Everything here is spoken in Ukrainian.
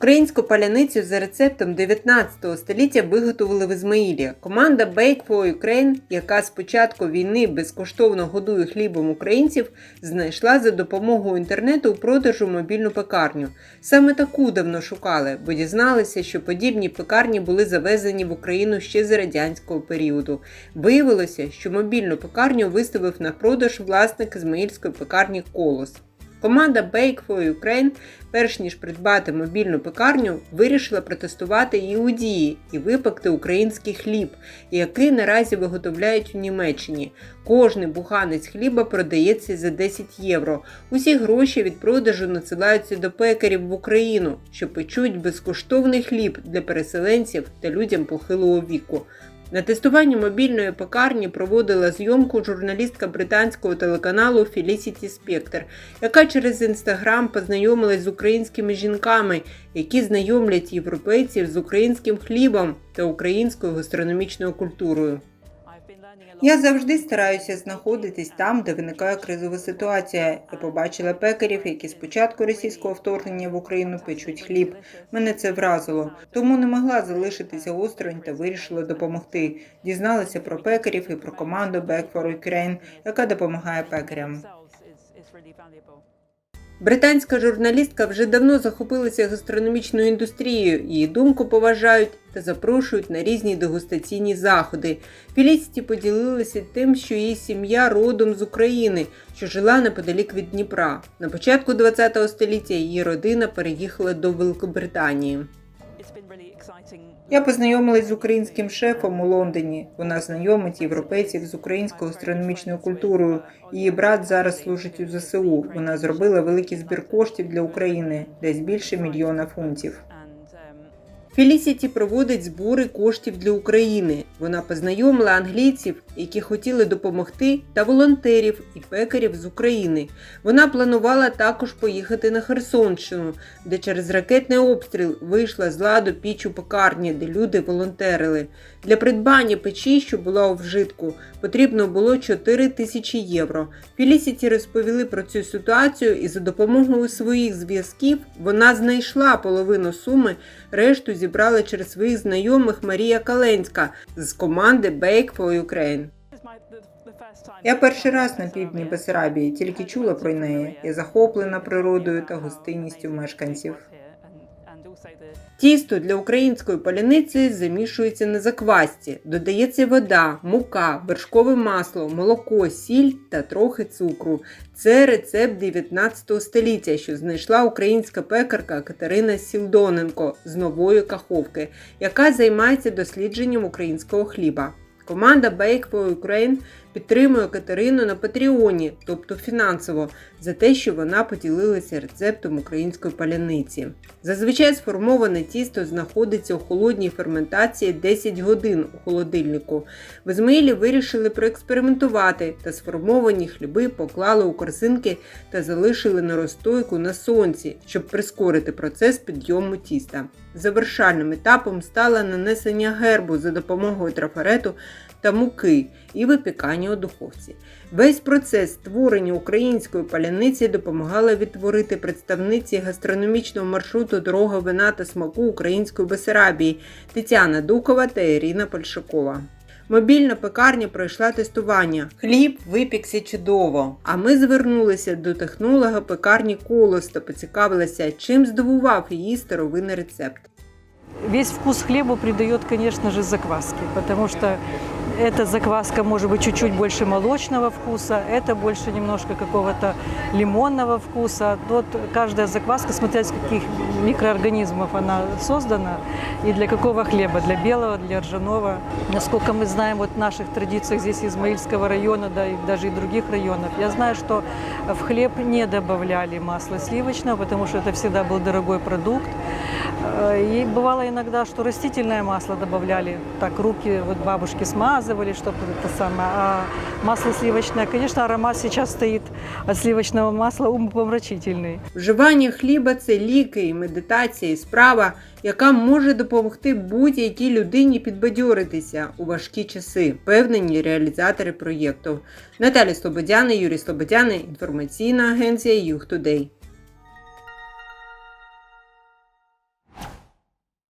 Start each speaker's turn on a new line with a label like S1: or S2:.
S1: Українську паляницю за рецептом 19 століття виготовили в Ізмаїлі. Команда Bake for Ukraine, яка з початку війни безкоштовно годує хлібом українців, знайшла за допомогою інтернету у продажу мобільну пекарню. Саме таку давно шукали, бо дізналися, що подібні пекарні були завезені в Україну ще з радянського періоду. Виявилося, що мобільну пекарню виставив на продаж власник ізмаїльської пекарні Колос. Команда Bake for Ukraine, перш ніж придбати мобільну пекарню, вирішила протестувати її у дії і випекти український хліб, який наразі виготовляють у Німеччині. Кожний буханець хліба продається за 10 євро. Усі гроші від продажу надсилаються до пекарів в Україну, що печуть безкоштовний хліб для переселенців та людям похилого віку. На тестуванні мобільної пекарні проводила зйомку журналістка британського телеканалу Felicity Spector, яка через інстаграм познайомилась з українськими жінками, які знайомлять європейців з українським хлібом та українською гастрономічною культурою. Я завжди стараюся знаходитись там, де виникає кризова ситуація. Я побачила пекарів, які з початку російського вторгнення в Україну печуть хліб. Мене це вразило, тому не могла залишитися осторонь та вирішила допомогти. Дізналася про пекарів і про команду Back for Ukraine, яка допомагає пекарям. Британська журналістка вже давно захопилася гастрономічною індустрією, її думку поважають та запрошують на різні дегустаційні заходи. Філісті поділилася тим, що її сім'я родом з України, що жила неподалік від Дніпра. На початку ХХ століття її родина переїхала до Великобританії. Я познайомилась з українським шефом у Лондоні. Вона знайомить європейців з українською астрономічною культурою. Її брат зараз служить у ЗСУ. Вона зробила великий збір коштів для України, десь більше мільйона фунтів. Фелісіті проводить збори коштів для України. Вона познайомила англійців, які хотіли допомогти, та волонтерів і пекарів з України. Вона планувала також поїхати на Херсонщину, де через ракетний обстріл вийшла з ладу піч у пекарні, де люди волонтерили. Для придбання печі, що була у вжитку, потрібно було 4 тисячі євро. Фелісіті розповіли про цю ситуацію, і за допомогою своїх зв'язків вона знайшла половину суми, решту зібрала через своїх знайомих Марія Каленська з команди Bake for Ukraine. Я перший раз на півдні Бесарабії, тільки чула про неї. Я захоплена природою та гостинністю мешканців. Тісто для української паляниці замішується на заквасці, додається вода, мука, вершкове масло, молоко, сіль та трохи цукру. Це рецепт 19 століття, що знайшла українська пекарка Катерина Сілдоненко з нової каховки, яка займається дослідженням українського хліба. Команда Bake for Ukraine підтримує Катерину на Патреоні, тобто фінансово, за те, що вона поділилася рецептом української паляниці. Зазвичай сформоване тісто знаходиться у холодній ферментації 10 годин у холодильнику. В Ізмаїлі вирішили проекспериментувати та сформовані хліби поклали у корзинки та залишили на розстойку на сонці, щоб прискорити процес підйому тіста. Завершальним етапом стало нанесення гербу за допомогою трафарету та муки і випікання у духовці. Весь процес створення української паляниці допомагала відтворити представниці гастрономічного маршруту Дорога вина та смаку української Бесарабії Тетяна Дукова та Ірина Польшакова. Мобільна пекарня пройшла тестування. Хліб випікся чудово. А ми звернулися до технолога пекарні Колос та поцікавилися, чим здивував її старовинний рецепт.
S2: Весь вкус хлебу придает, конечно же, закваски, потому что эта закваска может быть чуть-чуть больше молочного вкуса, это больше немножко какого-то лимонного вкуса. Вот каждая закваска, смотря из каких микроорганизмов она создана и для какого хлеба, для белого, для ржаного. Насколько мы знаем вот в наших традициях здесь Измаильского района, да и даже и других районов, я знаю, что в хлеб не добавляли масла сливочного, потому что это всегда был дорогой продукт. И бывало иногда, что растительное масло добавляли, так руки вот бабушки смазывали, чтобы это самое. А масло сливочное, конечно, аромат сейчас стоит от сливочного масла умопомрачительный.
S1: Вживання хліба це ліки і медитація, і справа, яка може допомогти будь-якій людині підбадьоритися у важкі часи, впевнені реалізатори проєкту. Наталя Слободяна, Юрій Слободяна, інформаційна агенція Юг Тудей.